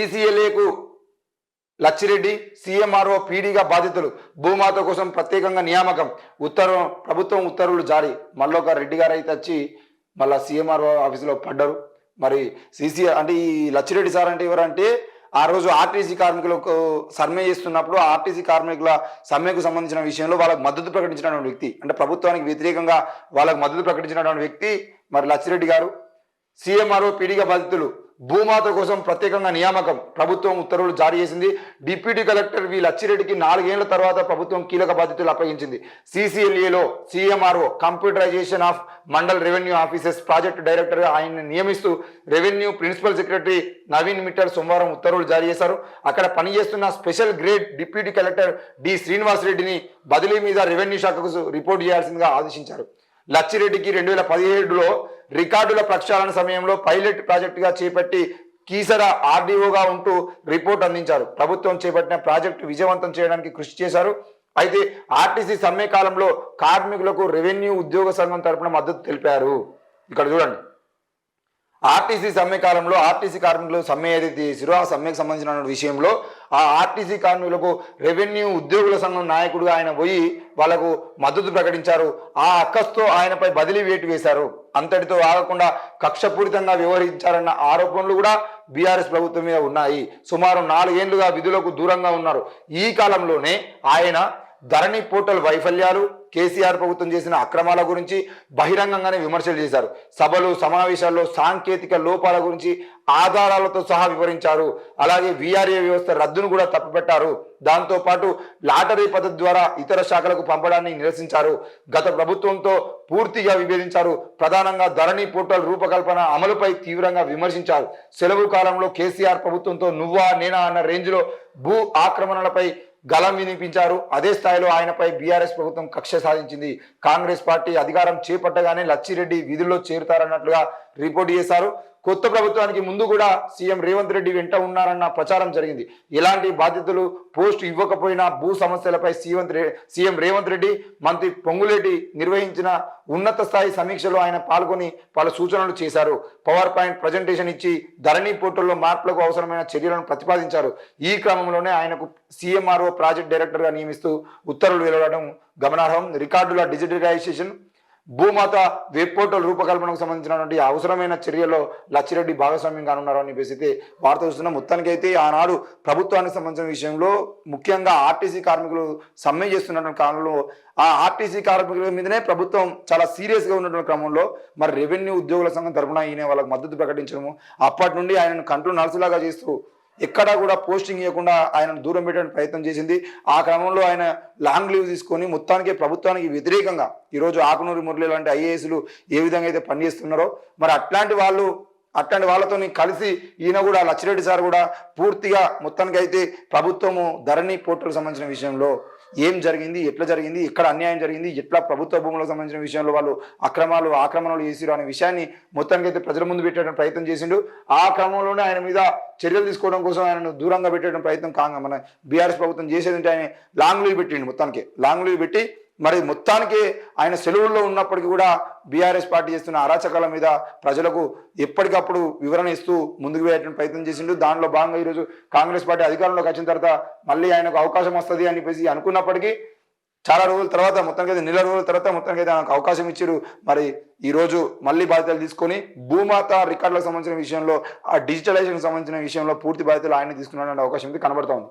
సిసిఎల్ఏకు Lachireddy CMRO పీడీగా బాధితులు. భూమాత కోసం ప్రత్యేకంగా నియామకం. ఉత్తర్వు ప్రభుత్వం ఉత్తర్వులు జారీ. మళ్ళొక రెడ్డి గారు అయితే వచ్చి మళ్ళీ సీఎంఆర్ఓ ఆఫీసులో పడ్డారు. మరి సిసి అంటే ఈ లచ్చిరెడ్డి సార్ అంటే ఎవరంటే ఆ రోజు ఆర్టీసీ కార్మికులకు సమ్మె చేస్తున్నప్పుడు ఆర్టీసీ కార్మికుల సమ్మెకు సంబంధించిన విషయంలో వాళ్ళకు మద్దతు ప్రకటించినటువంటి వ్యక్తి అంటే ప్రభుత్వానికి వ్యతిరేకంగా వాళ్ళకు మద్దతు ప్రకటించినటువంటి వ్యక్తి మరి లచ్చిరెడ్డి గారు. సీఎంఆర్ఓ పీడీగా బాధితులు. భూమాత కోసం ప్రత్యేకంగా నియామకం. ప్రభుత్వం ఉత్తర్వులు జారీ చేసింది. డిప్యూటీ కలెక్టర్ వి లచ్చిరెడ్డికి నాలుగేళ్ళ తర్వాత ప్రభుత్వం కీలక బాధ్యతలు అప్పగించింది. సిసిఎల్ఏలో C M R O computerisation of mandal revenue offices project director ఆయన్ని నియమిస్తూ revenue principal secretary Naveen Mittal సోమవారం ఉత్తర్వులు జారీ చేశారు. అక్కడ పనిచేస్తున్న special grade deputy collector D Srinivas రెడ్డిని బదిలీ మీద రెవెన్యూ శాఖకు రిపోర్ట్ చేయాల్సిందిగా ఆదేశించారు. లచ్చిరెడ్డికి రెండు వేల పదిహేడులో రికార్డుల ప్రక్షాళన సమయంలో పైలట్ ప్రాజెక్టుగా చేపట్టి కీసర ఆర్డీఓగా ఉంటూ రిపోర్ట్ అందించారు. ప్రభుత్వం చేపట్టిన ప్రాజెక్టు విజయవంతం చేయడానికి కృషి చేశారు. అయితే ఆర్టీసీ సమ్మె కాలంలో కార్మికులకు రెవెన్యూ ఉద్యోగ సంఘం తరపున మద్దతు తెలిపారు. ఇక్కడ చూడండి. ఆర్టీసీ సమ్మె కాలంలో ఆర్టీసీ కార్మికులు సమ్మె ఏదైతే చేసిరో ఆ సమ్మెకు సంబంధించిన విషయంలో ఆ ఆర్టీసీ కార్మికులకు రెవెన్యూ ఉద్యోగుల సంఘం నాయకుడుగా ఆయన పోయి వాళ్ళకు మద్దతు ప్రకటించారు. ఆ అక్కస్తో ఆయనపై బదిలీ వేటు వేశారు. అంతటితో ఆగకుండా కక్షపూరితంగా వ్యవహరించారన్న ఆరోపణలు కూడా బీఆర్ఎస్ ప్రభుత్వం మీద ఉన్నాయి. సుమారు నాలుగేళ్ళుగా విధులకు దూరంగా ఉన్నారు. ఈ కాలంలోనే ఆయన ధరణి పోర్టల్ వైఫల్యాలు కేసీఆర్ ప్రభుత్వం చేసిన అక్రమాల గురించి బహిరంగంగానే విమర్శలు చేశారు. సభలు సమావేశాల్లో సాంకేతిక లోపాల గురించి ఆధారాలతో సహా వివరించారు. అలాగే విఆర్ఏ వ్యవస్థ రద్దును కూడా తప్పుపెట్టారు. దాంతోపాటు లాటరీ పద్ధతి ద్వారా ఇతర శాఖలకు పంపడాన్ని నిరసించారు. గత ప్రభుత్వంతో పూర్తిగా విభేదించారు. ప్రధానంగా ధరణి పోర్టల్ రూపకల్పన అమలుపై తీవ్రంగా విమర్శించారు. సెలవు కాలంలో కేసీఆర్ ప్రభుత్వంతో నువ్వా నేనా అన్న రేంజ్లో భూ ఆక్రమణలపై గలం వినిపించారు. అదే స్థాయిలో ఆయనపై బీఆర్ఎస్ ప్రభుత్వం కక్ష సాధించింది. కాంగ్రెస్ పార్టీ అధికారం చేపట్టగానే లచ్చిరెడ్డి విధుల్లో చేరుతారన్నట్లుగా రిపోర్ట్ చేశారు. కొత్త ప్రభుత్వానికి ముందు కూడా సీఎం రేవంత్ రెడ్డి వెంట ఉన్నారన్న ప్రచారం జరిగింది. ఎలాంటి బాధ్యతలు పోస్టు ఇవ్వకపోయినా భూ సమస్యలపై సీఎం సీఎం రేవంత్ రెడ్డి మంత్రి పొంగులేటి నిర్వహించిన ఉన్నత స్థాయి సమీక్షలో ఆయన పాల్గొని పలు సూచనలు చేశారు. పవర్ పాయింట్ ప్రజెంటేషన్ ఇచ్చి ధరణి పోర్టల్లో మార్పులకు అవసరమైన చర్యలను ప్రతిపాదించారు. ఈ క్రమంలోనే ఆయనకు సీఎంఆర్ఓ ప్రాజెక్ట్ డైరెక్టర్గా నియమిస్తూ ఉత్తర్వులు వెలువడడం గమనార్హం. రికార్డుల డిజిటలైజేషన్ భూమాత వెబ్ పోర్టల్ రూపకల్పనకు సంబంధించినటువంటి అవసరమైన చర్యలో లచ్చిరెడ్డి భాగస్వామ్యం కానున్నారు అని చెప్పేసి అయితే వార్త చూస్తున్నాం. మొత్తానికైతే ఆనాడు ప్రభుత్వానికి సంబంధించిన విషయంలో ముఖ్యంగా ఆర్టీసీ కార్మికులు సమ్మె చేస్తున్నటువంటి కాలంలో ఆ ఆర్టీసీ కార్మికుల మీదనే ప్రభుత్వం చాలా సీరియస్గా ఉన్నటువంటి క్రమంలో మరి రెవెన్యూ ఉద్యోగుల సంఘం తరఫున ఈయన వాళ్ళకి మద్దతు ప్రకటించడము. అప్పటి నుండి ఆయనను కంట్రోల్ నర్సులాగా చేస్తూ ఎక్కడా కూడా పోస్టింగ్ ఇవ్వకుండా ఆయనను దూరం పెట్టడానికి ప్రయత్నం చేసింది. ఆ క్రమంలో ఆయన లాంగ్ లీవ్ తీసుకొని మొత్తానికి ప్రభుత్వానికి వ్యతిరేకంగా ఈరోజు ఆకునూరి మురళి లాంటి ఐఏఎస్లు ఏ విధంగా అయితే పనిచేస్తున్నారో మరి అట్లాంటి వాళ్ళు అట్లాంటి వాళ్ళతో కలిసి ఈయన కూడా లచ్చిరెడ్డి సార్ కూడా పూర్తిగా మొత్తానికి అయితే ప్రభుత్వము ధరణి పోర్టల్ సంబంధించిన విషయంలో ఏం జరిగింది ఎట్లా జరిగింది ఎక్కడ అన్యాయం జరిగింది ఎట్లా ప్రభుత్వ భూములకు సంబంధించిన విషయంలో వాళ్ళు అక్రమాలు ఆక్రమణలు చేసిరు అనే విషయాన్ని మొత్తానికి అయితే ప్రజల ముందు పెట్టడం ప్రయత్నం చేసిండు. ఆ క్రమంలోనే ఆయన మీద చర్యలు తీసుకోవడం కోసం ఆయనను దూరంగా పెట్టడం ప్రయత్నం కాగా మన బీఆర్ఎస్ ప్రభుత్వం చేసేది ఆయన లాంగ్ లీవ్ పెట్టిండు మొత్తానికి. లాంగ్ లీవ్ పెట్టి మరి మొత్తానికి ఆయన సెలవుల్లో ఉన్నప్పటికీ కూడా బీఆర్ఎస్ పార్టీ చేస్తున్న అరాచకాల మీద ప్రజలకు ఎప్పటికప్పుడు వివరణ ఇస్తూ ముందుకు వేయడానికి ప్రయత్నం చేసిండు. దానిలో భాగంగా ఈరోజు కాంగ్రెస్ పార్టీ అధికారంలోకి వచ్చిన తర్వాత మళ్ళీ ఆయనకు అవకాశం వస్తుంది అని చెప్పేసి అనుకున్నప్పటికీ చాలా రోజుల తర్వాత మొత్తానికి అయితే నెల రోజుల తర్వాత మొత్తానికి అయితే ఆయనకు అవకాశం ఇచ్చారు. మరి ఈరోజు మళ్ళీ బాధ్యతలు తీసుకొని భూమాత రికార్డులకు సంబంధించిన విషయంలో ఆ డిజిటలైజేషన్ సంబంధించిన విషయంలో పూర్తి బాధ్యతలు ఆయన తీసుకున్నాడనే అవకాశం అయితే కనబడతా ఉంది.